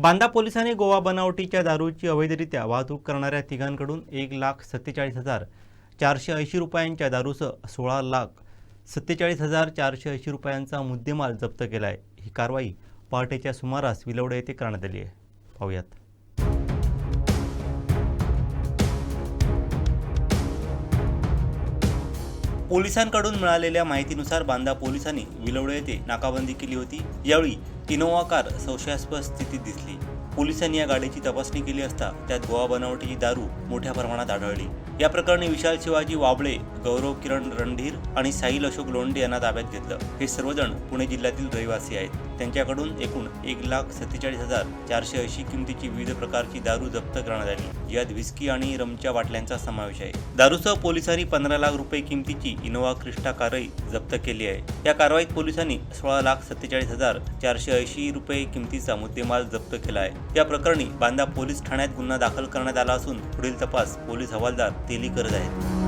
बांदा पोलिसांनी गोवा बनावटीच्या दारूची अवैधरित्या वाहतूक करणाऱ्या तिघांकडून एक लाख सत्तेचाळीस हजार चारशे ऐंशी रुपयांच्या दारूसह सोळा लाख सत्तेचाळीस हजार चारशे ऐंशी रुपयांचा मुद्देमाल जप्त केला आहे ही कारवाई पहाटेच्या सुमारास विलवडे येथे करण्यात आली आहे. पाहूयात. पोलिसांकडून मिळालेल्या माहितीनुसार बांदा पोलिसांनी विलवडे येथे नाकाबंदी केली होती. यावेळी इनोवा कार संशयास्पद स्थितीत दिसली. पोलिसांनी या गाडीची तपासणी केली असता त्यात गोवा बनावटीची दारू मोठ्या प्रमाणात आढळली. या प्रकरणी विशाल शिवाजी वाबळे गौरव किरण रणधीर आणि साहिल अशोक लोंढे यांना ताब्यात घेतलं. हे सर्वजण पुणे जिल्ह्यातील रहिवासी आहेत. त्यांच्याकडून एकूण एक लाख सत्तेचाळीस हजार चारशे ऐंशी किमतीची विविध प्रकारची दारू जप्त करण्यात आली. यात व्हिस्की आणि रमच्या बाटल्यांचा समावेश आहे. दारूसह पोलिसांनी पंधरा लाख रुपये किमतीची इनोवा क्रिस्टा कारही जप्त केली आहे. या कारवाईत पोलिसांनी सोळा लाख सत्तेचाळीस हजार चारशे ऐंशी रुपये किमतीचा मुद्देमाल जप्त केला आहे. या प्रकरणी बांदा पोलीस ठाण्यात गुन्हा दाखल करण्यात आला असून पुढील तपास पोलीस हवालदार तेली करत आहेत.